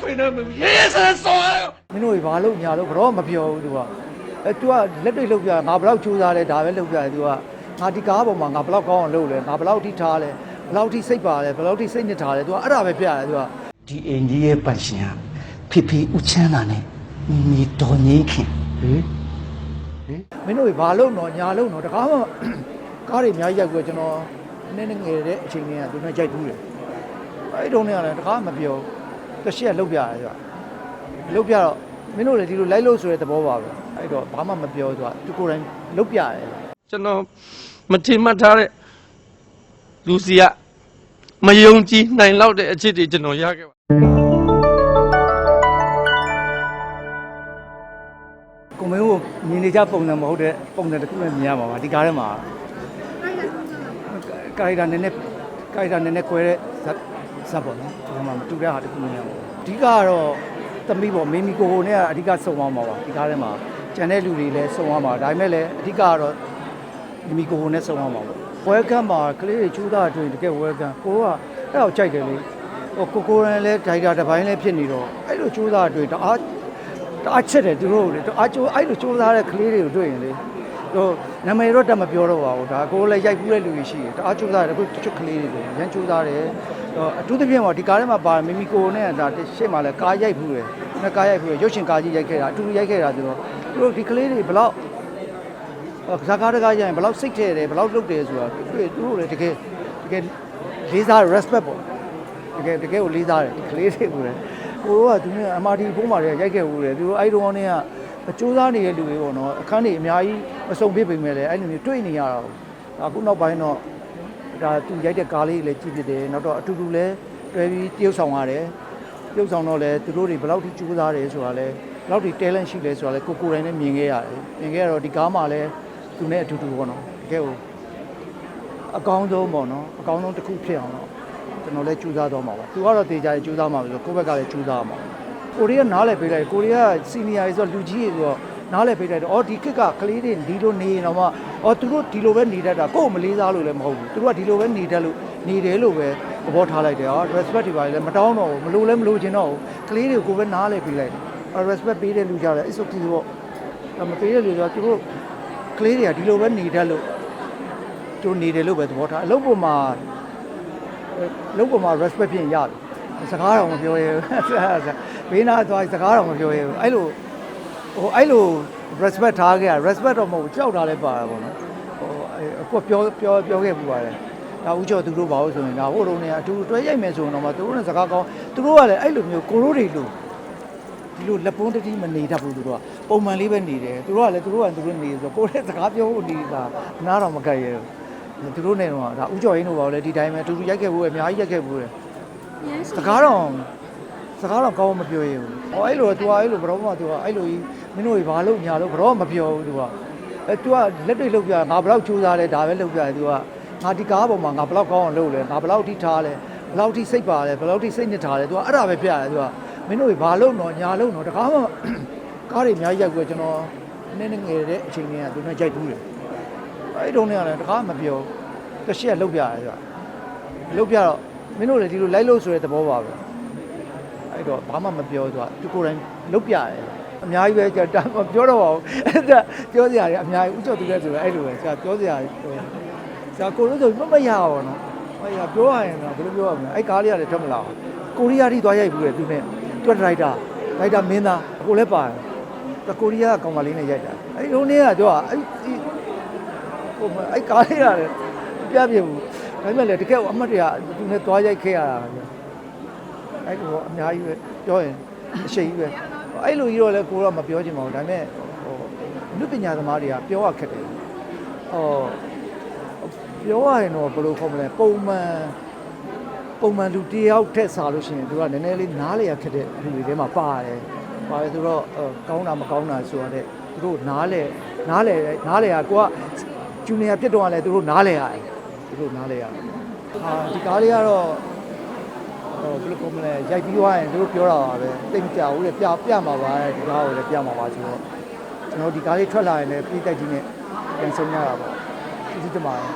ဖေနဲ့ရေရေဆန်ဆော်ရ မင်းတို့ဘာလို့ညာလို့ဘရောမပြောဘူးသူကအဲ तू ကလက်တွေ့လုပ်ပြငါဘယ်လောက်ကြိုးစားလဲဒါပဲလုပ်ပြတယ် तू ကငါဒီကားပေါ်မှာငါဘယ်လောက်ကောင်းအောင်လုပ်လဲငါဘယ်လောက်ထိထားလဲဘယ်လောက်ထိစိတ်ပါလဲဘယ်လောက်ထိစိတ်နှစ်ထားလဲ तू ကအဲ့ဒါပဲပြတယ် तू က ဒီအိမ်ကြီးရဲ့ပိုင်ရှင်ကဖေဖေဦးချမ်းသာနဲ့မိတော်ငင်းခင် ဟေးဟေးမင်းတို့ဘာလို့တော့ညာလို့တော့တကားမှကားတွေအများကြီးရိုက်ပြီးတော့ကျွန်တော်နည်းနည်းငယ်တဲ့အချိန်တွေကသူနဲ့ကြိုက်ဘူးတယ်အဲ့တုန်းကလည်းတကားမပြောတ စ်ချက်လောက်ပြရတယ် तू ကလောက်ပြတော့မင်းတို့လည်းဒီလိုလိုက်လို့ဆိုတဲ့သဘောပါပဲအဲ့တော့ဘာမှမပြော तू ကသူကိုယ်တိုင်လောက်ပြရတယ်ကျွန်တော်မထင်မှတ်ထားတဲ့လူစီကမယုံကြည်နိုင်လောက်တဲ့အချစ်တွေကျွန်တော်ရခဲ့ပါကိုမင်းကိုမြင်နေကြပုံစံမဟုတ်တဲ့ပုံစံတစ်ခုနဲ့မြင်ရမှာပါဒီကားထဲမှာကာရီတာနည်းနည်းကာရီတာနည်းနည်းကွဲတဲ့ ဇက်ဇက်ပေါ့နော်ဒီမှာမတူတဲ့ဟာတစ်ခုမြင်ရမှာပါအဓိကကတော့သမီးပေါ့မင်းမီကိုကိုနဲ့ကအဓိကစုံအောင်ပါပါဒီကားထဲမှာကျန်တဲ့လူတွေလည်းစုံအောင်ပါဒါပေမဲ့လည်းအဓိကကတော့မင်းမီကိုကိုနဲ့စုံအောင်ပါပေါ့ဝဲကမ်းမှာကလေးတွေချူးသားအတွင်တကယ်ဝဲကမ်းကိုကအဲ့တော့ကြိုက်တယ်လေဟိုကိုကိုရန်လည်းဒိုင်တာတစ်ပိုင်းလည်းဖြစ်နေတော့အဲ့လိုချူးသားအတွင်တအားတအားချစ်တယ်သူတို့ကိုလေတအားကျိုးအဲ့လိုကျိုးစားတဲ့ကလေးတွေကိုတွေ့ရင်လေ ဟိုနာမည်တော့တက်မပြောတော့ပါဘူးဒါကိုယ်လည်းရိုက်ကူးတဲ့လူတွေရှိတယ်တအားကျိုးစားတယ်အခုတချို့ကလေးတွေရမ်းကျိုးစားတယ်ဟိုအထူးသဖြင့်ပေါ့ဒီကားထဲမှာပါမီမီကိုနဲ့ဒါရှေ့မှာလည်းကားရိုက်ဖူးတယ်နဲ့ကားရိုက်ဖူးတယ်ရုပ်ရှင်ကားကြီးရိုက်ခဲ့တာအတူတူရိုက်ခဲ့တာဆိုတော့သူတို့ဒီကလေးတွေဘလောက်ဟိုကစားကားတကားရိုက်ရင်ဘလောက်စိတ်ထဲတယ်ဘလောက်လုပ်တယ်ဆိုတာတွေ့သူတို့လည်းတကယ်တကယ်လေးစား respect ပေါ့တကယ်တကယ်ကိုလေးစားတယ်ဒီကလေးတွေကိုလည်းကိုတို့ကသူနဲ့ MRT ဖုန်းမှာလည်းရိုက်ခဲ့ဦးတယ်သူတို့အဲ့ဒီတော့ကနေက စူးစမ်းနေတဲ့လူတွေပေါ့နော်အခန်းတွေအများကြီးမစုံပြစ်ပေမဲ့လည်းအဲ့လိုမျိုးတွေ့နေရတာပေါ့ဒါအခုနောက်ပိုင်းတော့ဒါသူရိုက်တဲ့ကားလေးလည်းကြည့်ဖြစ်တယ်နောက်တော့အတူတူလည်းတွဲပြီးတရုပ်ဆောင်ရတယ်တရုပ်ဆောင်တော့လည်းသူတို့တွေဘယ်လောက်ထိကြိုးစားတယ်ဆိုတာလည်းဘယ်လောက်ထိ talent ရှိလဲဆိုတာလည်းကိုကိုယ်တိုင်လည်းမြင်ခဲ့ရတယ်မြင်ခဲ့ရတော့ဒီကားမှာလည်းသူနဲ့အတူတူပေါ့နော်တကယ်ကိုအကောင်းဆုံးပေါ့နော်အကောင်းဆုံးတစ်ခုဖြစ်အောင်တော့ကျွန်တော်လည်းကြိုးစားတော့မှာပါသူကတော့တေချာကြိုးစားမှာပဲဆိုကိုယ့်ဘက်ကလည်းကြိုးစားမှာ ကိုရီးယားနားလည်းပေးလိုက်ကိုရီးယားစီနီယာတွေဆိုလူကြီးတွေဆိုတော့နားလည်းပေးလိုက်တော့အော်ဒီခက်ကကလေးတွေဒီလိုနေရင်တော့မှအော်သူတို့ဒီလိုပဲနေတတ်တာကိုယ့်ကိုမလေးစားလို့လည်းမဟုတ်ဘူးသူတို့ကဒီလိုပဲနေတတ်လို့နေတယ်လို့ပဲသဘောထားလိုက်တယ်အော် respect တွေပါလေမတောင်းတော့ဘူးမလို့လည်းမလို့ချင်တော့ဘူးကလေးတွေကိုကိုယ်ပဲနားလည်းပေးလိုက်အော် respect ပေးတဲ့လူကြတယ် it's okay ပေါ့ဒါမပေးတဲ့လူကြသူတို့ကလေးတွေကဒီလိုပဲနေတတ်လို့သူတို့နေတယ်လို့ပဲသဘောထားအလုပ်ပေါ်မှာလုံးပေါ်မှာ respect ဖြင့်ရတယ် စကားတော့မပြောရဘူးဘေးနာသွားစကားတော့မပြောရဘူးအဲ့လိုဟိုအဲ့လို respect ထားခဲ့ရ respect တော့မဟုတ်ဘူးကြောက်တာလည်းပါတာပေါ့နော်ဟိုအခုပြောပြောပြောခဲ့ပူပါတယ်ဒါဦးကျော်သူတို့ပါလို့ဆိုရင်ဒါဟိုတုန်းကအတူတွဲရိုက်မယ်ဆိုရင်တော့မှသူတို့နဲ့စကားကောင်းသူတို့ကလည်းအဲ့လိုမျိုးကိုရိုးတွေလို့ဒီလိုလက်ပွန်းတတိမနေတတ်ဘူးသူတို့ကပုံမှန်လေးပဲနေတယ်သူတို့ကလည်းသူတို့ကသူတို့နေဆိုတော့ကိုယ်လည်းစကားပြောဖို့နေတာနားတော့မကြိုက်ရဘူးသူတို့နဲ့တော့ဒါဦးကျော်ရင်းတို့ပါလည်းဒီတိုင်းပဲအတူတူရိုက်ခဲ့ဘူးပဲအများကြီးရိုက်ခဲ့ဘူးတယ် စကားတော့စကားတော့ကောင်းမပြောရဘူးဟောအဲ့လိုသူကအဲ့လိုဘရောမှသူကအဲ့လိုကြီးမင်းတို့ဘာလို့ညာလို့ဘရောမပြောဘူးသူကအဲသူကလက်တွေ့လုပ်ပြငါဘယ်လောက်ကြိုးစားလဲဒါပဲလုပ်ပြတယ်သူကငါဒီကားပေါ်မှာငါဘယ်လောက်ကောင်းအောင်လုပ်လဲငါဘယ်လောက်ထိထားလဲဘယ်လောက်ထိစိတ်ပါလဲဘယ်လောက်ထိစိတ်နှစ်ထားလဲသူကအဲ့ဒါပဲပြတယ်သူကမင်းတို့ဘာလို့တော့ညာလို့တော့တကားမှကားတွေအများကြီးရိုက်ပြီးတော့ကျွန်တော်နည်းနည်းငယ်တဲ့အချိန်တွေကသူနဲ့ကြိုက်ဘူးတယ်အဲ့တုန်းကလည်းတကားမပြောတစ်ချက်လောက်ပြရတယ်ဆိုတာလောက်ပြတော့ မင်းတို့လည်းဒီလိုလိုက်လို့ဆိုတဲ့သဘောပါပဲအဲ့တော့ဘာမှမပြောသူကသူကိုယ်တိုင်လောက်ပြရတယ်အများကြီးပဲကြာတာမပြောတော့ပါဘူးအဲ့ဒါပြောစရာတွေအများကြီးဥကျော်သူလည်းဆိုတော့အဲ့လိုပဲဆရာပြောစရာဟိုဆရာကိုလို့ဆိုမမရပါဘူးနော်မရပြောရရင်တော့ဘယ်လိုပြောရမလဲအဲ့ကားလေးကလည်းထွက်မလာဘူးကိုရီးယားထိသွားရိုက်ဘူးလေသူနဲ့သူကဒရိုက်တာဒရိုက်တာမင်းသားအခုလည်းပါတယ်ကိုရီးယားကောင်မလေးနဲ့ရိုက်တာအဲ့ဒီလိုနေကသူကအဲ့ဟိုအဲ့ကားလေးရတယ်ပြပြဘူး ဒါပေမဲ့လည်းတကယ်အမတ်တွေကသူနဲ့သွားရိုက်ခဲ့ရတာပဲအဲ့လိုအများကြီးပဲပြောရင်အရှိကြီးပဲအဲ့လိုကြီးတော့လည်းကိုတော့မပြောချင်ပါဘူးဒါပေမဲ့ဟိုအနုပညာသမားတွေကပြောရခက်တယ်ဟောပြောရရင်တော့ဘယ်လိုခေါ်မလဲပုံမှန်ပုံမှန်လူတယောက်ထက်စားလို့ရှိရင်သူကနည်းနည်းလေးနားလေရခက်တဲ့လူတွေထဲမှာပါတယ်ပါတယ်ဆိုတော့ကောင်းတာမကောင်းတာဆိုရတဲ့သူတို့နားလေနားလေနားလေကကိုကဂျူနီယာပြစ်တော့လည်းသူတို့နားလဲရတယ် သူတို့နားလဲရတယ်ဟာဒီကားလေးကတော့ဟိုဘယ်လိုပြောမလဲရိုက်ပြီးသွားရင်သူတို့ပြောတာပါပဲတိတ်မကြဘူးလေပြပြမှာပါတဲ့ဒီကားကိုလည်းပြမှာပါဆိုတော့ကျွန်တော်ဒီကားလေးထွက်လာရင်လည်းပြည်သက်ကြီးနဲ့ပြန်ဆုံးရတာပါကျေးဇူးတင်ပါတယ်